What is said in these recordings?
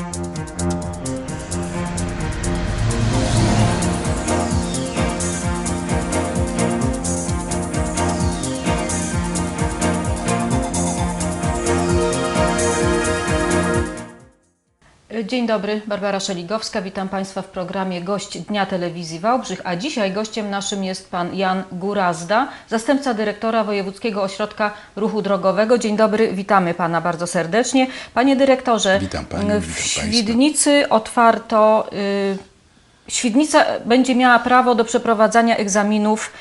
Thank you. Dzień dobry, Barbara Szeligowska. Witam Państwa w programie Gość Dnia Telewizji Wałbrzych, a dzisiaj gościem naszym jest Pan Jan Gurazda, zastępca dyrektora Wojewódzkiego Ośrodka Ruchu Drogowego. Dzień dobry, witamy Pana bardzo serdecznie. Panie dyrektorze, Witam Panią, w witam państwa. Świdnicy otwarto, y, Świdnica będzie miała prawo do przeprowadzania egzaminów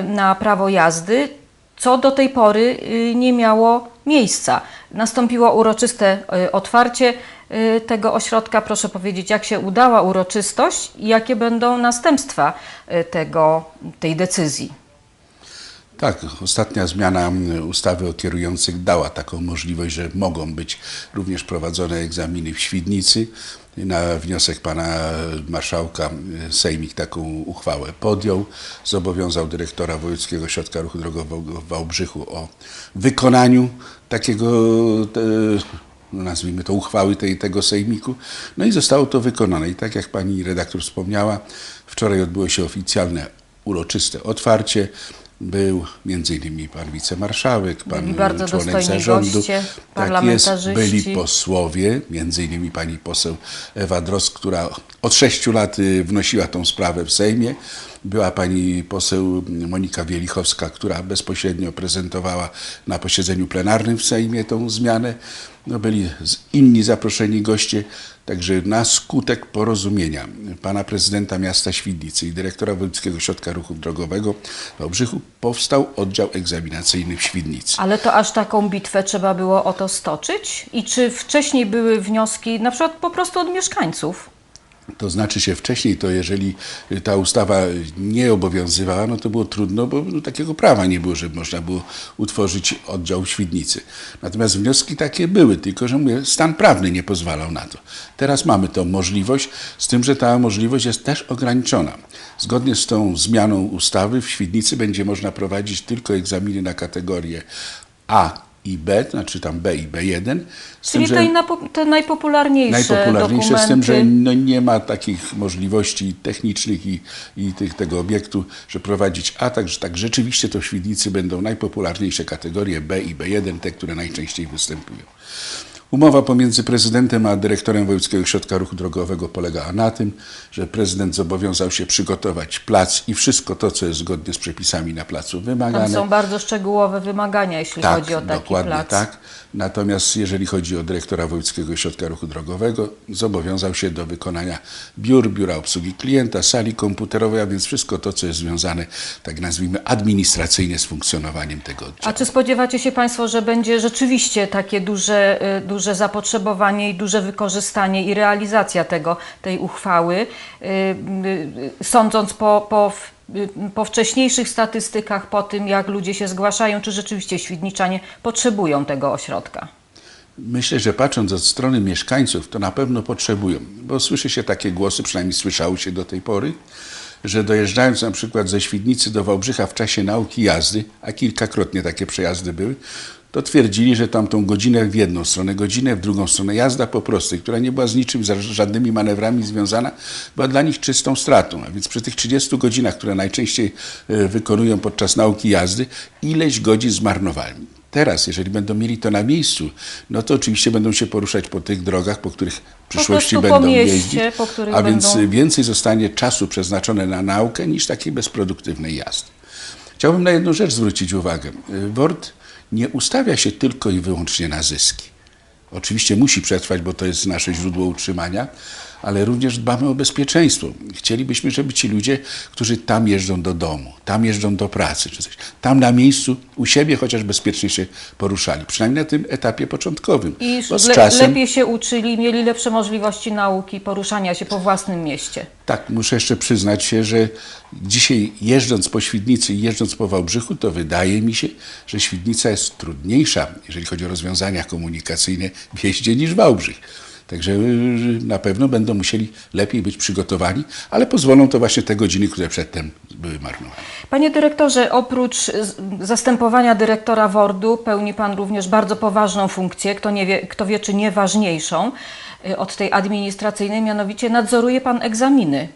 y, na prawo jazdy, co do tej pory y, nie miało miejsca. Nastąpiło uroczyste y, otwarcie y, tego ośrodka. Proszę powiedzieć, jak się udała uroczystość i jakie będą następstwa y, tego, tej decyzji. Tak, ostatnia zmiana mm, ustawy o kierujących dała taką możliwość, że mogą być również prowadzone egzaminy w Świdnicy. Na wniosek pana marszałka y, Sejmik taką uchwałę podjął. Zobowiązał dyrektora Wojewódzkiego Ośrodka Ruchu Drogowego w Wałbrzychu o wykonaniu takiego, no nazwijmy to, uchwały tej, tego sejmiku. No i zostało to wykonane. I tak jak pani redaktor wspomniała, wczoraj odbyło się oficjalne, uroczyste otwarcie. Był między innymi pan wicemarszałek, pan Byli bardzo członek zarządu. goście, Tak jest, byli posłowie, między innymi pani poseł Ewa Drost, która od sześciu lat y, wnosiła tą sprawę w Sejmie. Była pani poseł Monika Wielichowska, która bezpośrednio prezentowała na posiedzeniu plenarnym w Sejmie tą zmianę. No byli inni zaproszeni goście, także na skutek porozumienia pana prezydenta miasta Świdnicy i dyrektora Wojewódzkiego Ośrodka Ruchu Drogowego w Wałbrzychu powstał oddział egzaminacyjny w Świdnicy. Ale to aż taką bitwę trzeba było o to stoczyć? I czy wcześniej były wnioski, na przykład po prostu od mieszkańców? To znaczy się wcześniej, to jeżeli ta ustawa nie obowiązywała, no to było trudno, bo no, takiego prawa nie było, żeby można było utworzyć oddział w Świdnicy. Natomiast wnioski takie były, tylko że mówię, stan prawny nie pozwalał na to. Teraz mamy tą możliwość, z tym, że ta możliwość jest też ograniczona. Zgodnie z tą zmianą ustawy w Świdnicy będzie można prowadzić tylko egzaminy na kategorie A i B, znaczy tam B i B1. Z Czyli te, napo- te najpopularniejsze, najpopularniejsze dokumenty. z tym, że no nie ma takich możliwości technicznych i, i tych, tego obiektu, że prowadzić A, także tak rzeczywiście to w Świdnicy będą najpopularniejsze kategorie B i B1, te, które najczęściej występują. Umowa pomiędzy prezydentem a dyrektorem Wojewódzkiego Ośrodka Ruchu Drogowego polegała na tym, że prezydent zobowiązał się przygotować plac i wszystko to, co jest zgodnie z przepisami na placu wymagane. Tam są bardzo szczegółowe wymagania, jeśli Tak, chodzi o taki dokładnie plac. tak. Natomiast jeżeli chodzi o dyrektora Wojewódzkiego Ośrodka Ruchu Drogowego, zobowiązał się do wykonania biur, biura obsługi klienta, sali komputerowej, a więc wszystko to, co jest związane, tak nazwijmy, administracyjnie z funkcjonowaniem tego oddziału. A czy spodziewacie się Państwo, że będzie rzeczywiście takie duże, y, duże zapotrzebowanie i duże wykorzystanie i realizacja tego, tej uchwały, y, y, sądząc po, po, y, po wcześniejszych statystykach, po tym jak ludzie się zgłaszają, czy rzeczywiście Świdniczanie potrzebują tego ośrodka? Myślę, że patrząc od strony mieszkańców, to na pewno potrzebują, bo słyszy się takie głosy, przynajmniej słyszało się do tej pory, że dojeżdżając na przykład ze Świdnicy do Wałbrzycha w czasie nauki jazdy, a kilkakrotnie takie przejazdy były, to twierdzili, że tam tą godzinę w jedną stronę, godzinę w drugą stronę, jazda po prostej, która nie była z niczym, z żadnymi manewrami związana, była dla nich czystą stratą. A więc przy tych 30 godzinach, które najczęściej e, wykonują podczas nauki jazdy, ileś godzin zmarnowali. Teraz, jeżeli będą mieli to na miejscu, no to oczywiście będą się poruszać po tych drogach, po których w przyszłości po będą mieście, jeździć, po a więc będą- więcej zostanie czasu przeznaczone na naukę niż takiej bezproduktywnej jazdy. Chciałbym na jedną rzecz zwrócić uwagę. WORD nie ustawia się tylko i wyłącznie na zyski. Oczywiście musi przetrwać, bo to jest nasze źródło utrzymania, ale również dbamy o bezpieczeństwo. Chcielibyśmy, żeby ci ludzie, którzy tam jeżdżą do domu, tam jeżdżą do pracy, czy coś, tam na miejscu u siebie chociaż bezpiecznie się poruszali, przynajmniej na tym etapie początkowym. I bo z le, czasem, lepiej się uczyli, mieli lepsze możliwości nauki, poruszania się po własnym mieście. Tak, muszę jeszcze przyznać się, że dzisiaj jeżdżąc po Świdnicy i jeżdżąc po Wałbrzychu, to wydaje mi się, że Świdnica jest trudniejsza, jeżeli chodzi o rozwiązania komunikacyjne w jeździe niż Wałbrzych. Także y, na pewno będą musieli lepiej być przygotowani, ale pozwolą to właśnie te godziny, które przedtem były marnowane. Panie dyrektorze, oprócz zastępowania dyrektora WORD-u pełni Pan również bardzo poważną funkcję, kto, nie wie, kto wie czy nie ważniejszą y, od tej administracyjnej, mianowicie nadzoruje Pan egzaminy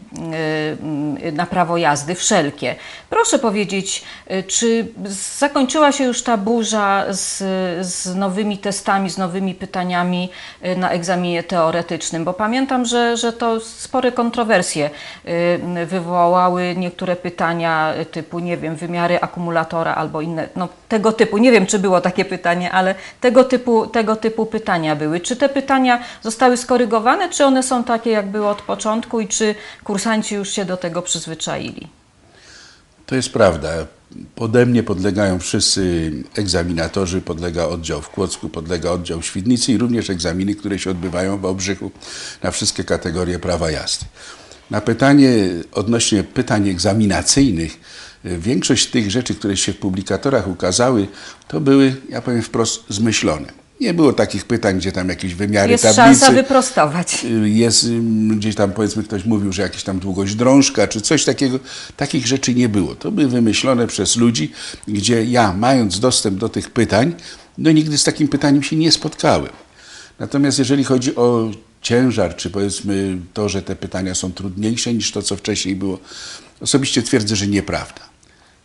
y, na prawo jazdy, wszelkie. Proszę powiedzieć, czy zakończyła się już ta burza z, z nowymi testami, z nowymi pytaniami na egzaminie teoretycznym? Bo pamiętam, że, że to spore kontrowersje y, wywołały niektóre pytania typu, nie wiem, wymiary akumulatora albo inne, no tego typu, nie wiem czy było takie pytanie, ale tego typu, tego typu pytania były. Czy te pytania zostały skorygowane, czy one są takie jak były od początku i czy kursanci już się do tego przyzwyczaili? To jest prawda. Pode mnie podlegają wszyscy egzaminatorzy, podlega oddział w Kłodzku, podlega oddział w Świdnicy i również egzaminy, które się odbywają w Obrzychu na wszystkie kategorie prawa jazdy. Na pytanie odnośnie pytań egzaminacyjnych, y, większość tych rzeczy, które się w publikatorach ukazały, to były, ja powiem wprost, zmyślone. Nie było takich pytań, gdzie tam jakieś wymiary Jest tablicy. szansa wyprostować. Y, jest ym, gdzieś tam powiedzmy ktoś mówił, że jakaś tam długość drążka czy coś takiego. Takich rzeczy nie było. To były wymyślone przez ludzi, gdzie ja mając dostęp do tych pytań, no nigdy z takim pytaniem się nie spotkałem. Natomiast jeżeli chodzi o ciężar, czy powiedzmy to, że te pytania są trudniejsze niż to, co wcześniej było, osobiście twierdzę, że nieprawda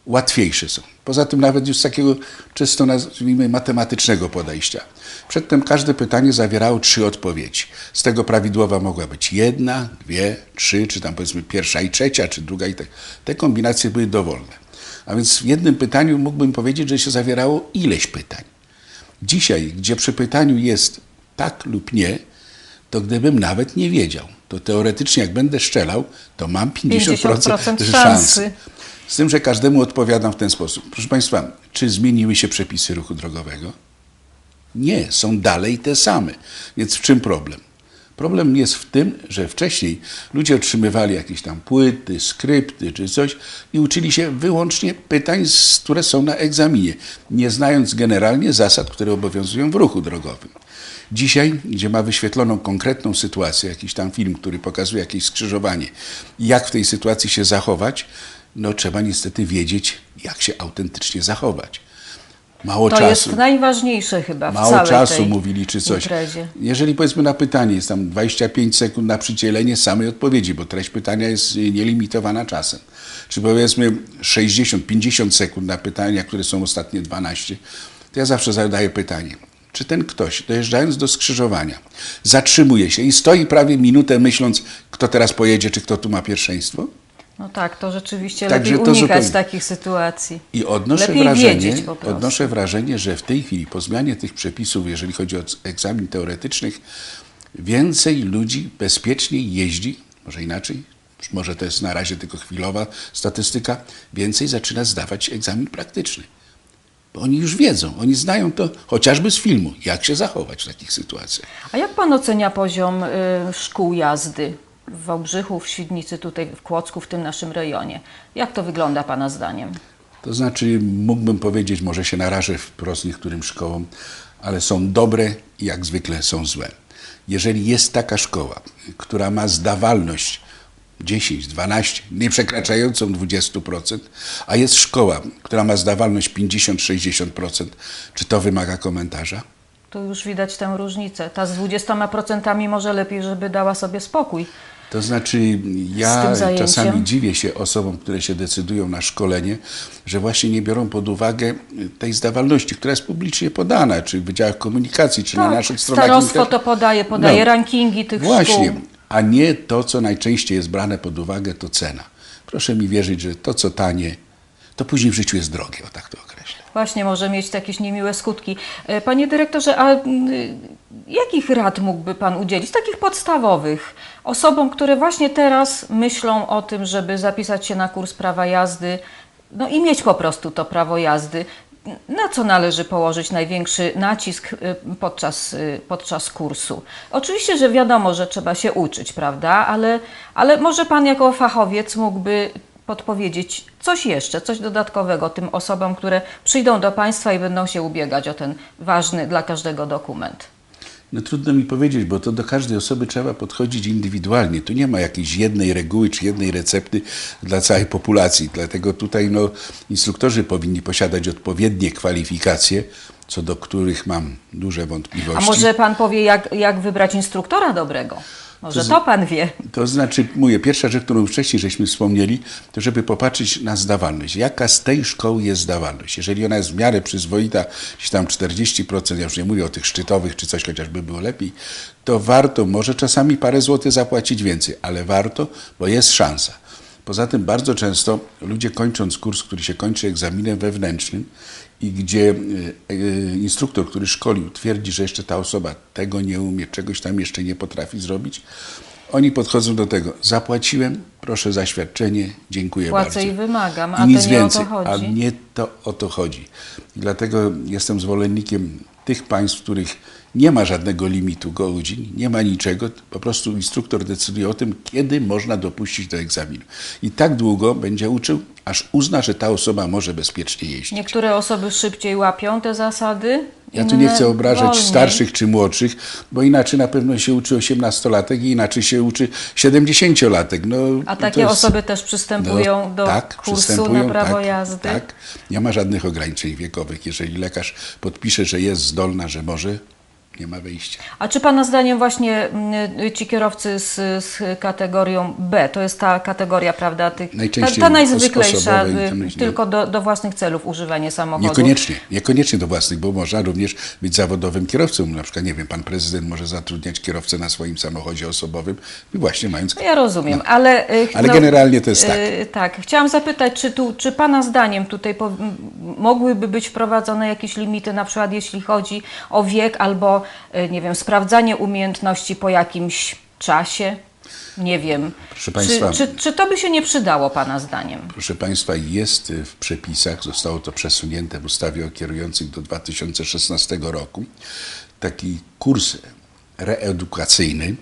łatwiejsze są. Poza tym nawet już z takiego czysto nazwijmy matematycznego podejścia. Przedtem każde pytanie zawierało trzy odpowiedzi. Z tego prawidłowa mogła być jedna, dwie, trzy, czy tam powiedzmy pierwsza i trzecia, czy druga i tak. Te kombinacje były dowolne. A więc w jednym pytaniu mógłbym powiedzieć, że się zawierało ileś pytań. Dzisiaj, gdzie przy pytaniu jest tak lub nie, to gdybym nawet nie wiedział, to teoretycznie jak będę strzelał, to mam 50%, 50% szansy. szansy. Z tym, że każdemu odpowiadam w ten sposób. Proszę Państwa, czy zmieniły się przepisy ruchu drogowego? Nie, są dalej te same. Więc w czym problem? Problem jest w tym, że wcześniej ludzie otrzymywali jakieś tam płyty, skrypty czy coś i uczyli się wyłącznie pytań, które są na egzaminie, nie znając generalnie zasad, które obowiązują w ruchu drogowym. Dzisiaj, gdzie ma wyświetloną konkretną sytuację, jakiś tam film, który pokazuje jakieś skrzyżowanie, jak w tej sytuacji się zachować, no trzeba niestety wiedzieć, jak się autentycznie zachować. Mało To czasu. jest najważniejsze chyba w Mało całej czasu tej mówili czy coś. imprezie. Jeżeli powiedzmy na pytanie jest tam 25 sekund na przydzielenie samej odpowiedzi, bo treść pytania jest nielimitowana czasem. Czy powiedzmy 60-50 sekund na pytania, które są ostatnie 12, to ja zawsze zadaję pytanie. Czy ten ktoś, dojeżdżając do skrzyżowania, zatrzymuje się i stoi prawie minutę myśląc, kto teraz pojedzie, czy kto tu ma pierwszeństwo? No tak, to rzeczywiście Także lepiej to unikać zupełnie- takich sytuacji. I odnoszę Lepiej wrażenie, odnoszę wrażenie, że w tej chwili po zmianie tych przepisów, jeżeli chodzi o egzamin teoretycznych, więcej ludzi bezpieczniej jeździ, może inaczej, może to jest na razie tylko chwilowa statystyka, więcej zaczyna zdawać egzamin praktyczny. Bo oni już wiedzą, oni znają to chociażby z filmu, jak się zachować w takich sytuacjach. A jak Pan ocenia poziom y, szkół jazdy w Wałbrzychu, w Świdnicy, tutaj w Kłodzku, w tym naszym rejonie? Jak to wygląda Pana zdaniem? To znaczy, mógłbym powiedzieć, może się narażę wprost niektórym szkołom, ale są dobre i jak zwykle są złe. Jeżeli jest taka szkoła, która ma zdawalność 10, 12, nie przekraczającą 20%, a jest szkoła, która ma zdawalność 50-60%, czy to wymaga komentarza? Tu już widać tę różnicę. Ta z 20% może lepiej, żeby dała sobie spokój. To znaczy, ja czasami dziwię się osobom, które się decydują na szkolenie, że właśnie nie biorą pod uwagę tej zdawalności, która jest publicznie podana, czy w wydziałach komunikacji, czy na naszych stronach Tak, starostwo to podaje, podaje No. rankingi tych Właśnie, szkół. a nie to, co najczęściej jest brane pod uwagę, to cena. Proszę mi wierzyć, że to, co tanie, to później w życiu jest drogie, o tak to określę. Właśnie może mieć jakieś niemiłe skutki. E, Panie dyrektorze, a mm, jakich rad mógłby Pan udzielić, takich podstawowych, osobom, które właśnie teraz myślą o tym, żeby zapisać się na kurs prawa jazdy, no i mieć po prostu to prawo jazdy? Na co należy położyć największy nacisk y, podczas, podczas kursu? Oczywiście, że wiadomo, że trzeba się uczyć, prawda? Ale, ale może Pan jako fachowiec mógłby podpowiedzieć coś jeszcze, coś dodatkowego tym osobom, które przyjdą do Państwa i będą się ubiegać o ten ważny dla każdego dokument. No trudno mi powiedzieć, bo to do każdej osoby trzeba podchodzić indywidualnie. Tu nie ma jakiejś jednej reguły czy jednej recepty dla całej populacji. Dlatego tutaj no, instruktorzy powinni posiadać odpowiednie kwalifikacje, co do których mam duże A wątpliwości. może pan powie, jak, jak wybrać instruktora dobrego? Może to, pan wie. To znaczy, mówię, pierwsza rzecz, którą wcześniej żeśmy wspomnieli, to żeby popatrzeć na zdawalność. Jaka z tej szkoły jest zdawalność? Jeżeli ona jest w miarę przyzwoita, gdzieś tam 40%, ja już nie mówię o tych szczytowych czy coś, chociażby było lepiej, to warto, może czasami parę złotych zapłacić więcej, ale warto, bo jest szansa. Poza tym bardzo często ludzie kończąc kurs, który się kończy egzaminem wewnętrznym i gdzie e, e, instruktor, który szkolił, twierdzi, że jeszcze ta osoba tego nie umie, czegoś tam jeszcze nie potrafi zrobić, oni podchodzą do tego. Zapłaciłem, proszę zaświadczenie, dziękuję Płacę bardzo. i wymagam, a I nic to nie więcej, o to chodzi. a nie to o to chodzi. Dlatego jestem zwolennikiem tych państw, w których nie ma żadnego limitu godzin, nie ma niczego, po prostu instruktor decyduje o tym, kiedy można dopuścić do egzaminu. I tak długo będzie uczył, aż uzna, że ta osoba może bezpiecznie jeździć. Niektóre osoby szybciej łapią te zasady. Ja tu nie chcę obrażać wolniej. starszych czy młodszych, bo inaczej na pewno się uczy 18-latek i inaczej się uczy 70-latek. No, A to takie jest- osoby też przystępują no, do tak, kursu przystępują, na prawo tak, jazdy. Tak, nie ma żadnych ograniczeń wiekowych. Jeżeli lekarz podpisze, że jest zdolna, że może, nie ma wyjścia. A czy Pana zdaniem właśnie mm, ci kierowcy z, z kategorią B, to jest ta kategoria, prawda, tych, ta, Najczęściej ta najzwyklejsza, y, tylko do, do własnych celów używanie samochodu? Niekoniecznie, niekoniecznie do własnych, bo można również być zawodowym kierowcą. Na przykład, nie wiem, pan prezydent może zatrudniać kierowcę na swoim samochodzie osobowym i właśnie mając... No Ja rozumiem, ale... y, Ale generalnie to jest tak. y, Tak, chciałam zapytać, czy, tu, czy Pana zdaniem tutaj po, mogłyby być wprowadzone jakieś limity, na przykład jeśli chodzi o wiek albo, nie wiem, sprawdzanie umiejętności po jakimś czasie? Nie wiem. Państwa- Czy, czy, czy to by się nie przydało Pana zdaniem? Proszę Państwa, jest w przepisach, zostało to przesunięte w ustawie o kierujących do 2016 roku, taki kurs reedukacyjny,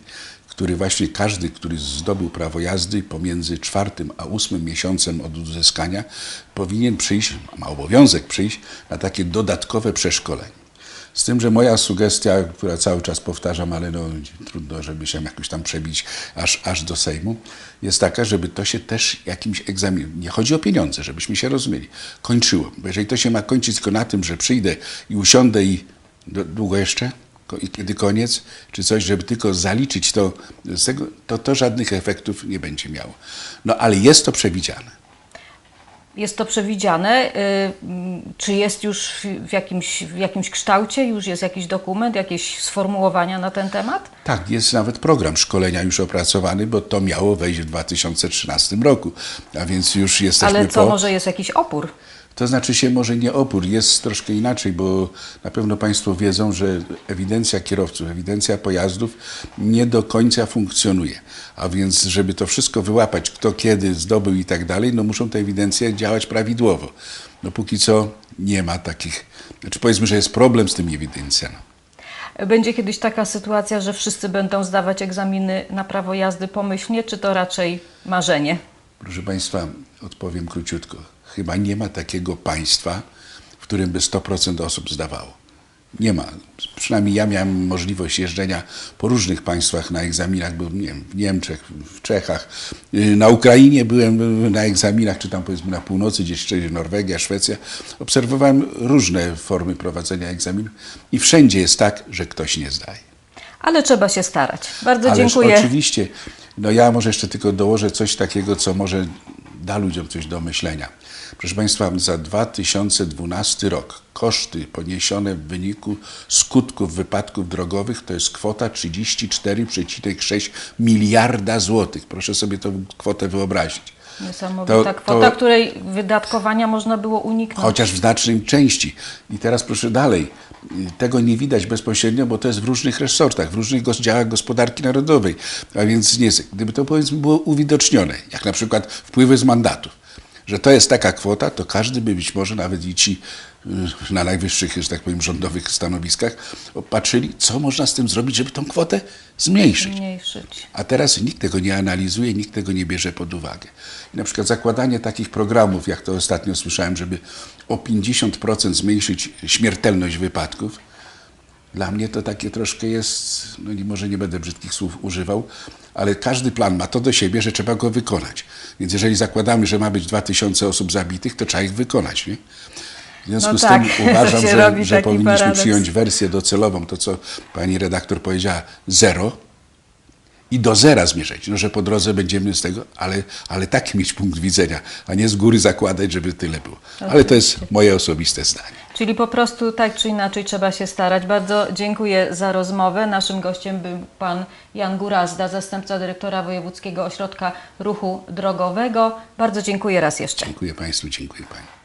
który właśnie każdy, który zdobył prawo jazdy pomiędzy czwartym a ósmym miesiącem od uzyskania, powinien przyjść, ma obowiązek przyjść na takie dodatkowe przeszkolenie. Z tym, że moja sugestia, która cały czas powtarzam, ale no, trudno, żeby się jakoś tam przebić aż, aż do Sejmu, jest taka, żeby to się też jakimś egzaminem, nie chodzi o pieniądze, żebyśmy się rozumieli, kończyło. Bo jeżeli to się ma kończyć tylko na tym, że przyjdę i usiądę i długo jeszcze, i kiedy koniec, czy coś, żeby tylko zaliczyć to to to żadnych efektów nie będzie miało. No ale jest to przewidziane. Jest to przewidziane. y, mm, Czy jest już w- w jakimś, w jakimś kształcie, już jest jakiś dokument, jakieś sformułowania na ten temat? Tak, jest nawet program szkolenia już opracowany, bo to miało wejść w 2013 roku, a więc już jesteśmy Ale co, po... może jest jakiś opór? To znaczy się może nie opór, jest troszkę inaczej, bo na pewno Państwo wiedzą, że ewidencja kierowców, ewidencja pojazdów nie do końca funkcjonuje. A więc, żeby to wszystko wyłapać, kto kiedy zdobył i tak dalej, no muszą te ewidencje działać prawidłowo. No póki co nie ma takich, znaczy powiedzmy, że jest problem z tymi ewidencjami. Będzie kiedyś taka sytuacja, że wszyscy będą zdawać egzaminy na prawo jazdy pomyślnie, czy to raczej marzenie? Proszę Państwa, odpowiem króciutko. Chyba nie ma takiego państwa, w którym by 100% osób zdawało. Nie ma. Przynajmniej ja miałem możliwość jeżdżenia po różnych państwach na egzaminach. Byłem nie wiem, w Niemczech, w Czechach. Yy, Na Ukrainie byłem yy, na egzaminach, czy tam powiedzmy na północy, gdzieś Norwegia, Szwecja. Obserwowałem różne formy prowadzenia egzaminów i wszędzie jest tak, że ktoś nie zdaje. Ale trzeba się starać. Bardzo Ależ dziękuję. oczywiście. No ja może jeszcze tylko dołożę coś takiego, co może da ludziom coś do myślenia. Proszę Państwa, za 2012 rok koszty poniesione w wyniku skutków wypadków drogowych to jest kwota 34,6 miliarda złotych. Proszę sobie tą kwotę wyobrazić. Niesamowita To- kwota, to- której wydatkowania można było uniknąć. Chociaż w znacznej części. I teraz proszę dalej. Tego nie widać bezpośrednio, bo to jest w różnych resortach, w różnych działach gospodarki narodowej. A więc nie, gdyby to powiedzmy było uwidocznione, jak na przykład wpływy z mandatów, że to jest taka kwota, to każdy by być może, nawet i ci y, na najwyższych, że tak powiem, rządowych stanowiskach, opatrzyli, co można z tym zrobić, żeby tą kwotę zmniejszyć. Zmniejszyć. A teraz nikt tego nie analizuje, nikt tego nie bierze pod uwagę. I na przykład zakładanie takich programów, jak to ostatnio słyszałem, żeby o 50% zmniejszyć śmiertelność wypadków, Dla mnie to takie troszkę jest, no może nie będę brzydkich słów używał, ale każdy plan ma to do siebie, że trzeba go wykonać. Więc jeżeli zakładamy, że ma być 2000 osób zabitych, to trzeba ich wykonać, nie? W związku No z tak, tym uważam, że, że powinniśmy paradoks. przyjąć wersję docelową, to co pani redaktor powiedziała, zero i do zera zmierzać. No, że po drodze będziemy z tego, ale, ale taki mieć punkt widzenia, a nie z góry zakładać, żeby tyle było. Ale to jest moje osobiste zdanie. Czyli po prostu tak czy inaczej trzeba się starać. Bardzo dziękuję za rozmowę. Naszym gościem był pan Jan Gurazda, zastępca dyrektora Wojewódzkiego Ośrodka Ruchu Drogowego. Bardzo dziękuję raz jeszcze. Dziękuję Państwu, dziękuję Pani.